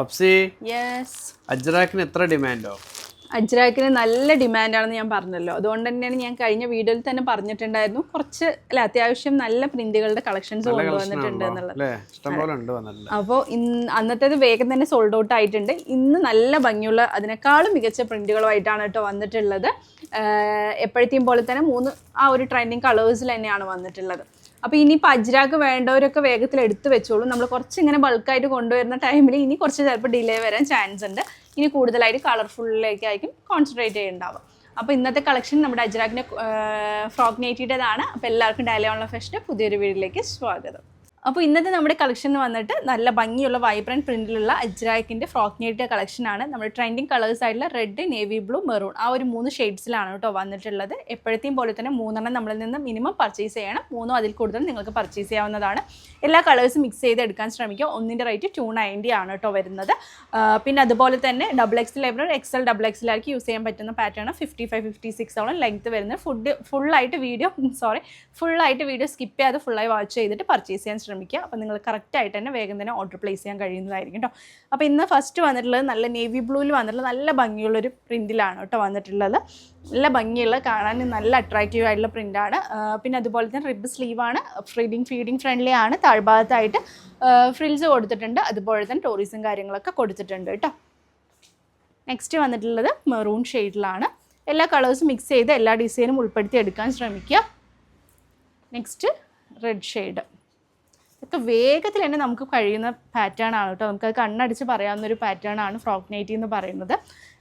അപ്സി yes അജ്രാക്കിന് എത്ര ഡിമാൻഡോ? അജ്രാക്കിന് നല്ല ഡിമാൻഡാണെന്ന് ഞാൻ പറഞ്ഞല്ലോ. അതുകൊണ്ട് തന്നെയാണ് ഞാൻ കഴിഞ്ഞ വീഡിയോയിൽ തന്നെ പറഞ്ഞിട്ടുണ്ടായിരുന്നു. കുറച്ച് അല്ല അത്യാവശ്യം നല്ല പ്രിന്റുകളുടെ കളക്ഷൻസ് കൊണ്ടുവന്നിട്ടുണ്ട് എന്നുള്ളത്. അപ്പോൾ അന്നത്തേത് വേഗം തന്നെ സോൾഡ് ഔട്ട് ആയിട്ടുണ്ട്. ഇന്ന് നല്ല ഭംഗിയുള്ള അതിനേക്കാളും മികച്ച പ്രിന്റുകളുമായിട്ടാണ് കേട്ടോ വന്നിട്ടുള്ളത്. എപ്പോഴത്തെയും പോലെ തന്നെ മൂന്ന് ആ ഒരു ട്രെൻഡിങ് കളേഴ്സിൽ തന്നെയാണ് വന്നിട്ടുള്ളത്. അപ്പോൾ ഇനി അജ്രാക്ക് വേണ്ടവരൊക്കെ വേഗത്തിൽ എടുത്തു വെച്ചോളൂ. നമ്മൾ കുറച്ച് ഇങ്ങനെ ബൾക്കായിട്ട് കൊണ്ടുവരുന്ന ടൈമിൽ ഇനി കുറച്ച് ചിലപ്പോൾ ഡിലേ വരാൻ ചാൻസ് ഉണ്ട്. ഇനി കൂടുതലായിട്ട് കളർഫുള്ളിലേക്കായിരിക്കും കോൺസെൻട്രേറ്റ് ചെയ്യുന്നുണ്ടാവുക അപ്പോൾ ഇന്നത്തെ കളക്ഷൻ നമ്മുടെ അജ്രാക്കിന്റെ ഫ്രോക്ക് അപ്പോൾ എല്ലാവർക്കും ഡയലി ഓൺലൈൻ പുതിയൊരു വീഡിയോയിലേക്ക് സ്വാഗതം. അപ്പോൾ ഇന്നത്തെ നമ്മുടെ കളക്ഷൻ വന്നിട്ട് നല്ല ഭംഗിയുള്ള വൈബ്രന്റ് പ്രിന്റിലുള്ള അജ്രാക്കിന്റെ ഫ്രോക്ക് നെയ്റ്റിയ കളക്ഷനാണ് നമ്മുടെ ട്രെൻഡിങ് കളേഴ്സ് ആയിട്ടുള്ള റെഡ് നേവി ബ്ലൂ മെറൂൺ ആ ഒരു മൂന്ന് ഷെയ്ഡ്സിലാണ് കേട്ടോ വന്നിട്ടുള്ളത്. എപ്പോഴത്തെയും പോലെ തന്നെ മൂന്നെണ്ണം നമ്മളിൽ നിന്ന് മിനിമം പർച്ചേസ് ചെയ്യണം. മൂന്നോ അതിൽ കൂടുതൽ നിങ്ങൾക്ക് പർച്ചേസ് ചെയ്യാവുന്നതാണ്. എല്ലാ കളേഴ്സും മിക്സ് ചെയ്ത് എടുക്കാൻ ശ്രമിക്കുക. ഒന്നിന്റെ റേറ്റ് ടു നയന്റി ആണ് കേട്ടോ വരുന്നത്. പിന്നെ അതുപോലെ തന്നെ ഡബിൾ എക്സ് ലൈബ്രൽ എക്സ് എൽ ഡബിൾ എക്സിലായിരിക്കും യൂസ് ചെയ്യാൻ പറ്റുന്ന പാറ്റേൺ ഫിഫ്റ്റി ഫൈവ് ഫിഫ്റ്റി സിക്സോളം ലെങ്ത് വരുന്നത്. ഫുഡ് ഫുള്ളായിട്ട് വീഡിയോ സോറി ഫുള്ളായിട്ട് വീഡിയോ സ്കിപ്പ് ചെയ്യാതെ ഫുള്ളായി വാച്ച് ചെയ്തിട്ട് പർച്ചേസ് ചെയ്യാൻ ശ്രമിക്കുക. അപ്പോൾ നിങ്ങൾ കറക്റ്റായിട്ട് തന്നെ വേഗം തന്നെ ഓർഡർ പ്ലേസ് ചെയ്യാൻ കഴിയുന്നതായിരിക്കും കേട്ടോ അപ്പോൾ ഇന്ന് ഫസ്റ്റ് വന്നിട്ടുള്ളത് നല്ല നേവി ബ്ലൂവിൽ വന്നിട്ടുള്ള നല്ല ഭംഗിയുള്ളൊരു പ്രിന്റിലാണ് കേട്ടോ വന്നിട്ടുള്ളത്. നല്ല ഭംഗിയുള്ള കാണാൻ നല്ല അട്രാക്റ്റീവ് ആയിട്ടുള്ള പ്രിന്റാണ് പിന്നെ അതുപോലെ തന്നെ റിബ് സ്ലീവാണ് ഫ്രീഡിങ് ഫീഡിങ് ഫ്രണ്ട്ലി ആണ്. താഴ്ഭാഗത്തായിട്ട് ഫ്രിൽസ് കൊടുത്തിട്ടുണ്ട്. അതുപോലെ തന്നെ ടോറിസും കാര്യങ്ങളൊക്കെ കൊടുത്തിട്ടുണ്ട് കേട്ടോ നെക്സ്റ്റ് വന്നിട്ടുള്ളത് മെറൂൺ ഷെയ്ഡിലാണ് എല്ലാ കളേഴ്സും മിക്സ് ചെയ്ത് എല്ലാ ഡിസൈനും ഉൾപ്പെടുത്തി എടുക്കാൻ ശ്രമിക്കുക. നെക്സ്റ്റ് റെഡ് ഷെയ്ഡ് ഇതൊക്കെ വേഗത്തിൽ തന്നെ നമുക്ക് കഴിയുന്ന പാറ്റേൺ ആണ് കേട്ടോ. നമുക്കത് കണ്ണടിച്ച് പറയാവുന്ന ഒരു പാറ്റേൺ ആണ് ഫ്രോക്ക് നൈറ്റി എന്ന് പറയുന്നത്.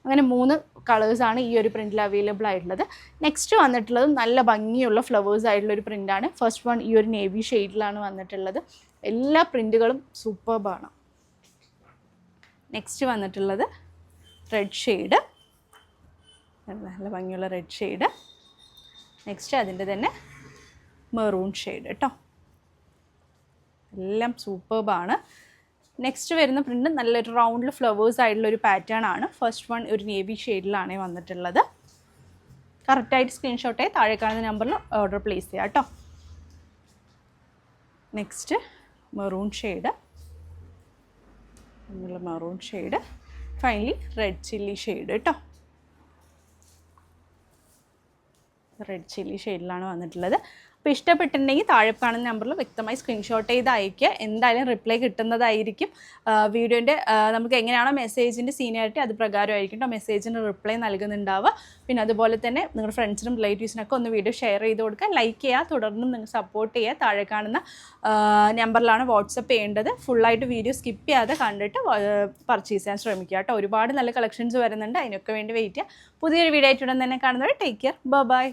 അങ്ങനെ മൂന്ന് കളേഴ്സാണ് ഈ ഒരു പ്രിന്റിൽ അവൈലബിൾ ആയിട്ടുള്ളത്. നെക്സ്റ്റ് വന്നിട്ടുള്ളത് നല്ല ഭംഗിയുള്ള ഫ്ലവേഴ്സ് ആയിട്ടുള്ള ഒരു പ്രിന്റാണ് ഫസ്റ്റ് വൺ ഈ ഒരു നേവി ഷെയ്ഡിലാണ് വന്നിട്ടുള്ളത്. എല്ലാ പ്രിന്റുകളും സൂപ്പർബാണ് നെക്സ്റ്റ് വന്നിട്ടുള്ളത് റെഡ് ഷെയ്ഡ് നല്ല ഭംഗിയുള്ള റെഡ് ഷെയ്ഡ് നെക്സ്റ്റ് അതിന്റെ തന്നെ മെറൂൺ ഷെയ്ഡ് കേട്ടോ എല്ലാം സൂപ്പർബാണ് നെക്സ്റ്റ് വരുന്ന പ്രിന്റ് നല്ലൊരു റൗണ്ടിൽ ഫ്ലവേഴ്സ് ആയിട്ടുള്ള ഒരു പാറ്റേൺ ആണ്. ഫസ്റ്റ് വൺ ഒരു നേവി ഷെയ്ഡിലാണ് വന്നിട്ടുള്ളത്. കറക്റ്റായിട്ട് സ്ക്രീൻഷോട്ടേ താഴെ കാണുന്ന നമ്പറിൽ ഓർഡർ പ്ലേസ് ചെയ്യാം കേട്ടോ നെക്സ്റ്റ് മെറൂൺ ഷെയ്ഡ് എന്നുള്ള maroon shade finally red chilli shade കേട്ടോ റെഡ് ചില്ലി ഷെയ്ഡിലാണ് വന്നിട്ടുള്ളത്. അപ്പോൾ ഇഷ്ടപ്പെട്ടിട്ടുണ്ടെങ്കിൽ താഴെ കാണുന്ന നമ്പറിൽ വ്യക്തമായി സ്ക്രീൻഷോട്ട് ചെയ്ത് അയക്കുക എന്തായാലും റിപ്ലൈ കിട്ടുന്നതായിരിക്കും. വീഡിയോന്റെ നമുക്ക് എങ്ങനെയാണോ മെസ്സേജിന്റെ സീനിയോറിറ്റി അത് പ്രകാരമായിരിക്കും കേട്ടോ മെസ്സേജിന് റിപ്ലൈ നൽകുന്നുണ്ടാവുക. പിന്നെ അതുപോലെ തന്നെ നിങ്ങളുടെ ഫ്രണ്ട്സിനും റിലേറ്റീവ്സിനൊക്കെ ഒന്ന് വീഡിയോ ഷെയർ ചെയ്ത് കൊടുക്കുക. ലൈക്ക് ചെയ്യുക. തുടർന്നും നിങ്ങൾ സപ്പോർട്ട് ചെയ്യുക. താഴെ കാണുന്ന നമ്പറിലാണ് വാട്സപ്പ് ചെയ്യേണ്ടത്. ഫുള്ളായിട്ട് വീഡിയോ സ്കിപ്പ് ചെയ്യാതെ കണ്ടിട്ട് പർച്ചേസ് ചെയ്യാൻ ശ്രമിക്കുക കേട്ടോ ഒരുപാട് നല്ല കളക്ഷൻസ് വരുന്നുണ്ട്. അതിനൊക്കെ വേണ്ടി വെയിറ്റ് ചെയ്യുക. പുതിയൊരു വീഡിയോ ആയിട്ട് ഉടൻ തന്നെ കാണുന്നവർ ടേക്ക് കെയർ ബൈ